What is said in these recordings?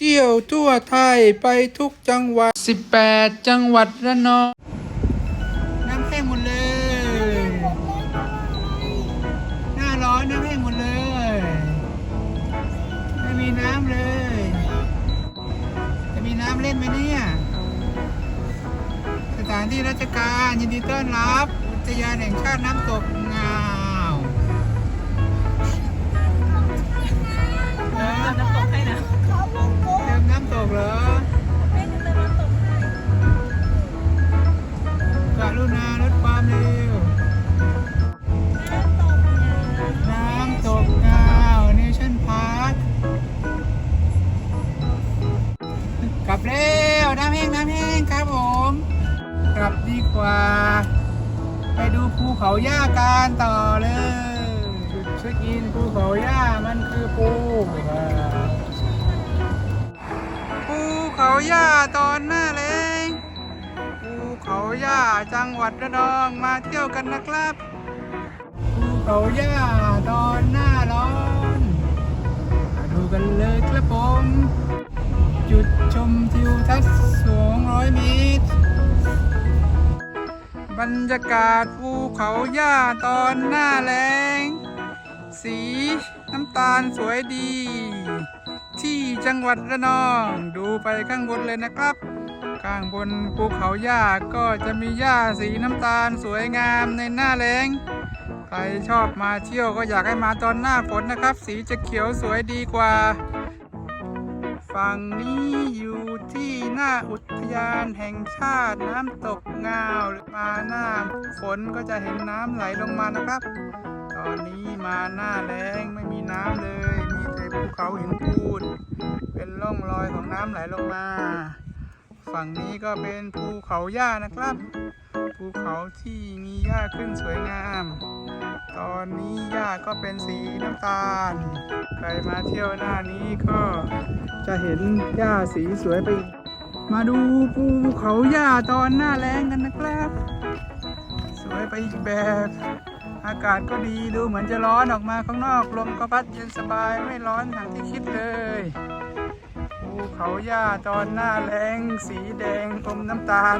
เที่ยวทั่วไทยไปทุกจังหวัด 18 จังหวัดระนองน้ำแห้งหมดเลย หน้าร้อนน้ำแห้งหมดเลย ไม่มีน้ำเลย จะมีน้ำเล่นไหมเนี่ย สถานที่ราชการยินดีต้อนรับอุทยานแห่งชาติน้ำตกงาำตกเหรอให้จะเติมน้ำตกให้กรุณาลดความเร็วน้ำตกนี่ยน้ำตกงาวเนชั่นพาร์คกลับเร็ว น้ำแห้งน้ำแห้งครับผม กลับดีกว่า ไปดูภูเขาย่าการต่อ เขาย่าตอนหน้าแรงภูเขาย่าจังหวัดระนองมาเที่ยวกันนะครับภูเขาย่าตอนหน้าร้อนมาดูกันเลยครับผม จุดชมทิวทัศน์200 เมตร บรรยากาศภูเขาย่าตอนหน้าแรงสีน้ำตาลสวยดี ที่จังหวัดระนอง ดูไปข้างบนเลยนะครับ ข้างบนภูเขาย่าก็จะมีหญ้าสีน้ำตาลสวยงามในหน้าแรงใครชอบมาเที่ยวก็อยากให้มาตอนหน้าฝนนะครับ สีจะเขียวสวยดีกว่า ฝั่งนี้อยู่ที่หน้าอุทยานแห่งชาติน้ำตกงาวมาหน้าฝนก็จะเห็นน้ำไหลลงมานะครับ ตอนนี้มาหน้าแล้งไม่มี เขาหินปูน เป็นร่องรอยของน้ำไหลลงมา ฝั่งนี้ก็เป็นภูเขาหญ้านะครับ ภูเขาที่มีหญ้าขึ้นสวยงาม ตอนนี้หญ้าก็เป็นสีน้ำตาล ใครมาเที่ยวหน้านี้ก็จะเห็นหญ้าสีสวยไป มาดูภูเขาหญ้าตอนหน้าแล้งกันนะครับ สวยไปอีกแบบ อากาศก็ดีดูเหมือนจะร้อนออกมาข้างนอกลมก็พัดเย็นสบายไม่ร้อนอย่างที่คิดเลยภูเขาหญ้าตอนหน้าแล้งสีแดงอมน้ำตาล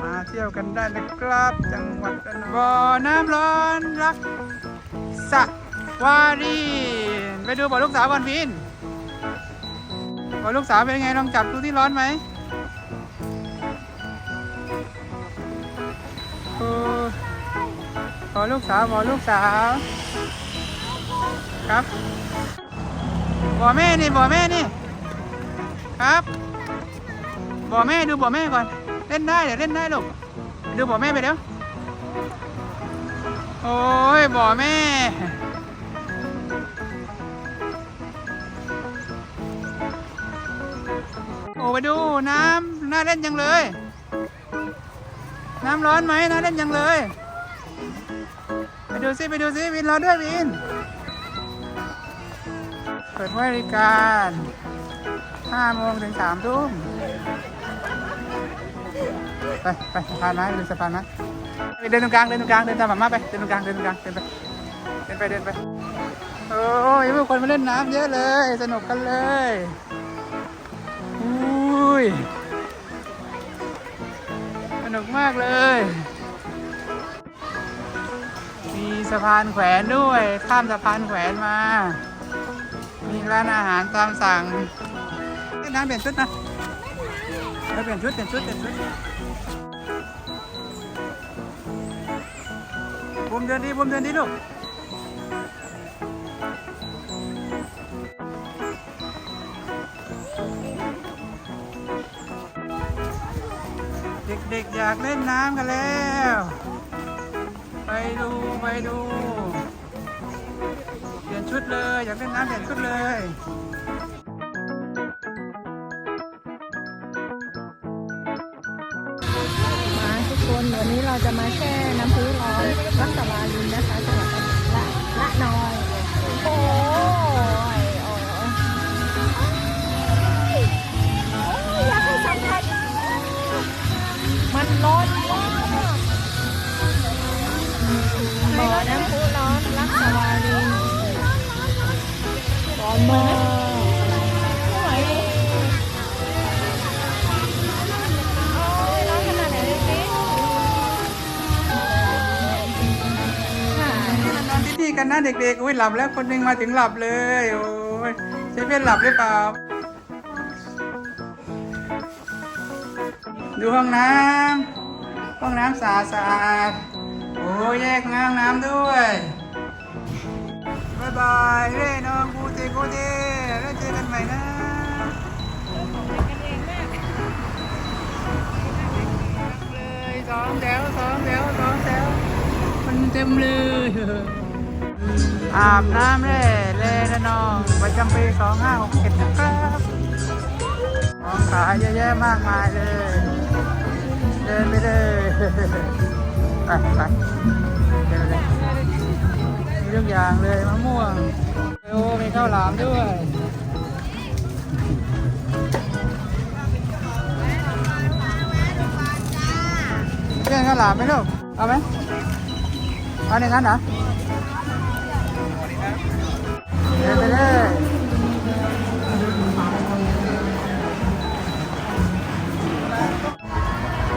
มาเที่ยวกันได้นะครับจังหวัดระนองบ่อน้ำร้อนรักสะวารีไปดูบ่อลูกสาวก่อนพินบ่อลูกสาวเป็นไงลองจับดูที่ร้อนไหมโอ้ บ่อลูกสาวบ่อลูกสาว ครับบ่อแม่นี่บ่อแม่นี่ ครับบ่อแม่ดูบ่อแม่ก่อน เล่นได้เดี๋ยวเล่นได้ลูกดูบ่อแม่ไปเดี๋ยวโอ้ยบ่อแม่โอ้ไปดูน้ำน่าเล่นจังเลย น้ำร้อนไหมน่าเล่นจังเลย ดูซิไปดูซิวินรอด้วยวิน เปิดบริการ5โมงถึง3ทุ่มไปไปสะพานไม้ดูสะพานไม้เดินตรงกลางเดินตรงกลางเดินตามหมามาไปเดินตรงกลางเดินตรงกลางเดินไปเดินไปเดินไปโอ้ยมีคนมาเล่นน้ำเยอะเลย สนุกกันเลยอุ้ยสนุกมากเลย สะพานแขวนด้วย ข้ามสะพานแขวนมา มีร้านอาหารตามสั่งเล่นน้ำเปลี่ยนชุดนะเออเปลี่ยนชุดเปลี่ยนชุดเปลี่ยนชุดบุมเดินดีบุมเดินดีลูกเด็กๆอยากเล่นน้ำกันแล้ว ไปดูไปดูเปลี่ยนชุดเลยอยากเล่นน้ำเปลี่ยนชุดเลยมาทุกคนวันนี้เราจะมาแช่น้ำพุร้อนรัศวาลินนะคะจังหวัดละละนอง อนมากที่กันนะเด็กๆ อุ้ยหลับแล้วคนหนึ่งมาถึงหลับเลย โอ้ยใช่เป็นหลับหรือเปล่า ดูห้องน้ำห้องน้ำสะอาด โอ้แยกห้างน้ำด้วยายบายเร่น้องกูเตกูเตแล้วเจอกันใหม่นะเลยสองแถวสองแถวสองแถวมันเต็มเลย อาบน้ำแร่แร่ละน้องประจำปีสองห้าหกเจ็ดนะครับของขายเยอะแยะมากมายเลย เดินไปเลย ไปไปเดินเลยมี ทุกอย่างเลยมะม่วงโอ้มีข้าวหลามด้วยเพื่อนข้าวหลามไหมลูกเอาไหมเอาในนั้นเหรอเดินไปเลย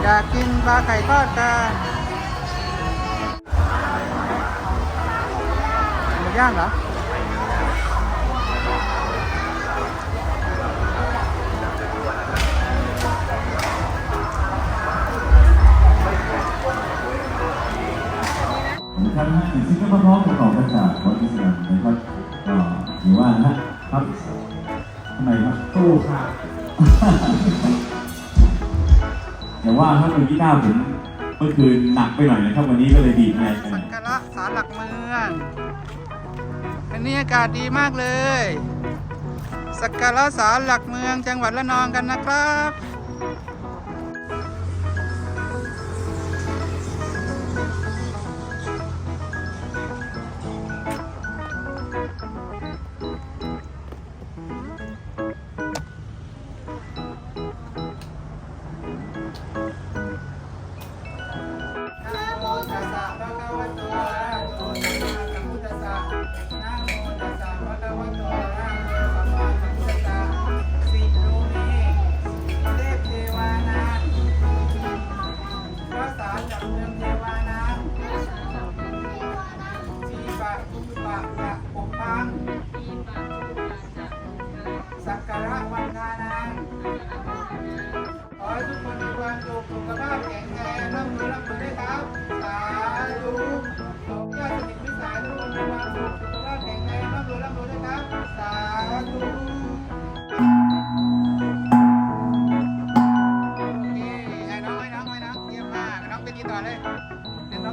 อยากกินปลาไข่ทอดกัน ย่างเหรอนะครับสิ่งที่ก็พร้อมประกอบมาจากวัตถุดิบนะครับก็ถือว่านะฮะครับทำไมครับตู้ค่ะแต่ว่าถ้าเป็นกีตาร์ผมเมื่อคืนหนักไปหน่อยนะครับ วันนี้ก็เลยดีดแรงไปหน่สัอยกการะศาลหลักเมือง อันนี้อากาศดีมากเลย สักการะศาลหลักเมืองจังหวัดละนองกันนะครับ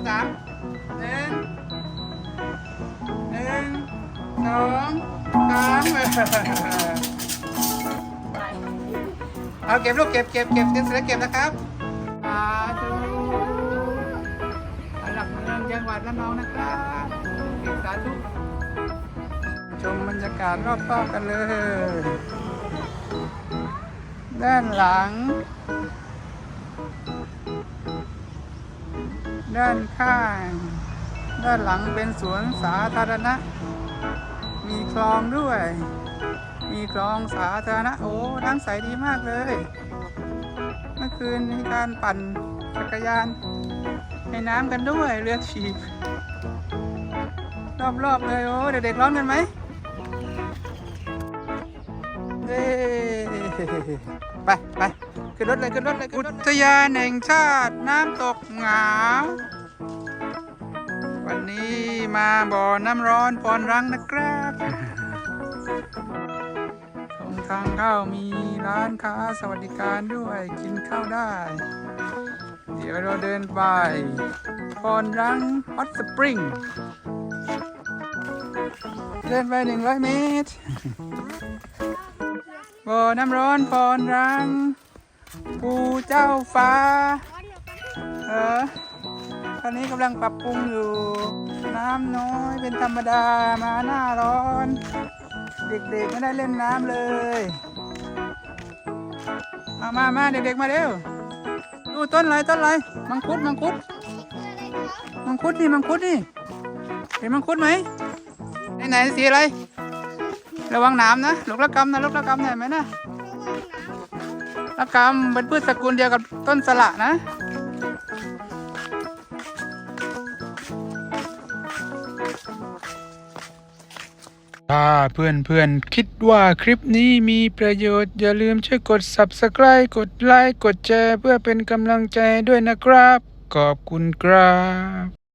สามหนึ่งหนึ่งสองสามเอาเก็บลูกเก็บเก็บเก็บเก็บเสร็จแล้วเก็บนะครับสาธุหลักเมืองจังหวัดระนองนะครับเก็บสาธุชมบรรยากาศรอบๆกันเลย ด้านหลัง ด้านข้าง ด้านหลังเป็นสวนสาธารณะ มีคลองด้วย มีคลองสาธารณะ โอ้น้ำใสดีมากเลย เมื่อคืนมีการปั่นจักรยานในน้ำกันด้วยเรือฉีบรอบๆเลยโอ้เด็กๆร้อนกันไหมเย้ไปไป ขึ้นรถเลยขึ้นรถเลยอุทยานแห่งชาติน้ำตกหงาววันนี้มาบ่อน้ำร้อนปอนรังนะครับตรงทางเข้ามีร้านค้าสวัสดิการด้วยกินข้าวได้ เดี๋ยวเราเดินไปพรรังฮอตสปริงเดินไปหนึ่งร้อยเมตรบ่อน้ำร้อนพรรัง ภูเจ้าฟ้า เออ ตอนนี้กำลังปรับปรุงอยู่ น้ำน้อยเป็นธรรมดามาหน้าร้อน เด็กๆไม่ได้เล่นน้ำเลย มามามาเด็กๆมาเร็ว ดูต้นอะไรต้นอะไร มังคุดมังคุด มังคุดนี่มังคุดนี่ เห็นมังคุดไหมไหนไหนสีอะไร ระวังน้ำนะลูกละกำนะลูกละกำเห็นไหมนะ ละกำเป็นพืชสกุลเดียวกับต้นสละนะ ถ้าเพื่อนๆคิดว่าคลิปนี้มีประโยชน์ อย่าลืมช่วยกด Subscribe กดไลค์ กดแชร์ เพื่อเป็นกำลังใจด้วยนะครับ ขอบคุณครับ